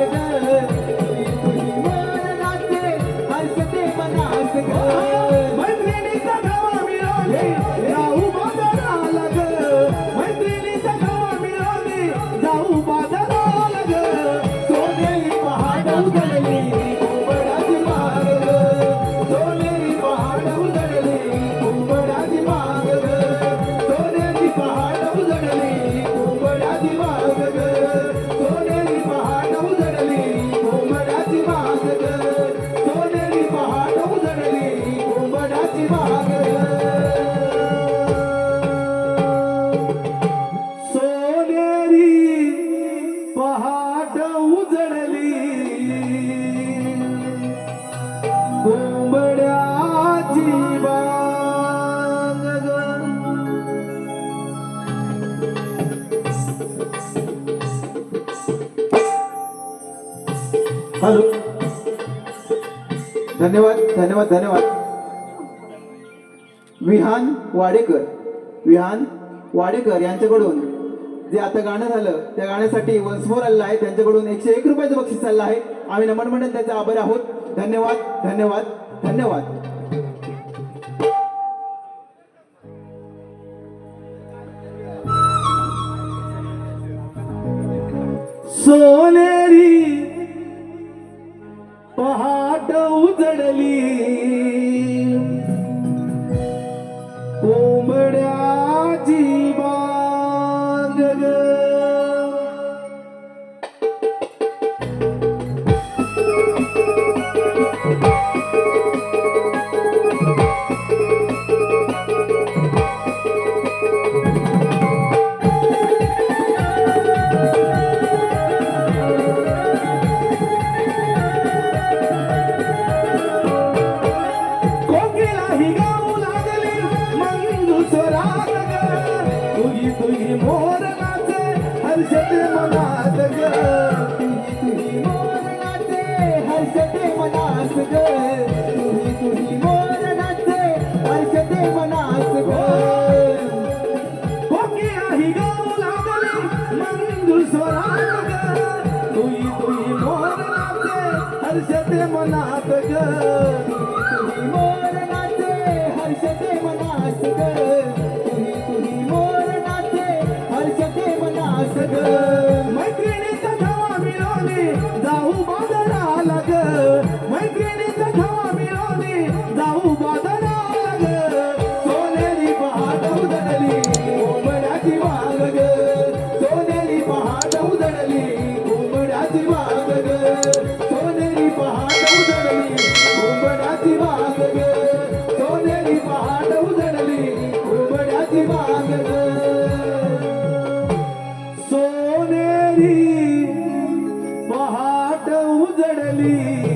Africa. Hello. धन्यवाद धन्यवाद धन्यवाद. विहान वाडेकर विहान वाडेकर यांच्याकडून जे आता गाणं झालं त्या गाण्यासाठी वन्स मोर आलेलं आहे. त्यांच्याकडून एकशे एक रुपयाचं बक्षीस चाललं आहे. आम्ही नमन म्हणून त्यांचे आभार आहोत. धन्यवाद धन्यवाद धन्यवाद. सोने 我们俩 स्वरात तुई तुई मोर नाचे हर्षते मनात ग तुही मोर नाचे हर्षते मनास ग तुही तुही मोर नाचे हर्षते मनास ग. Thank you.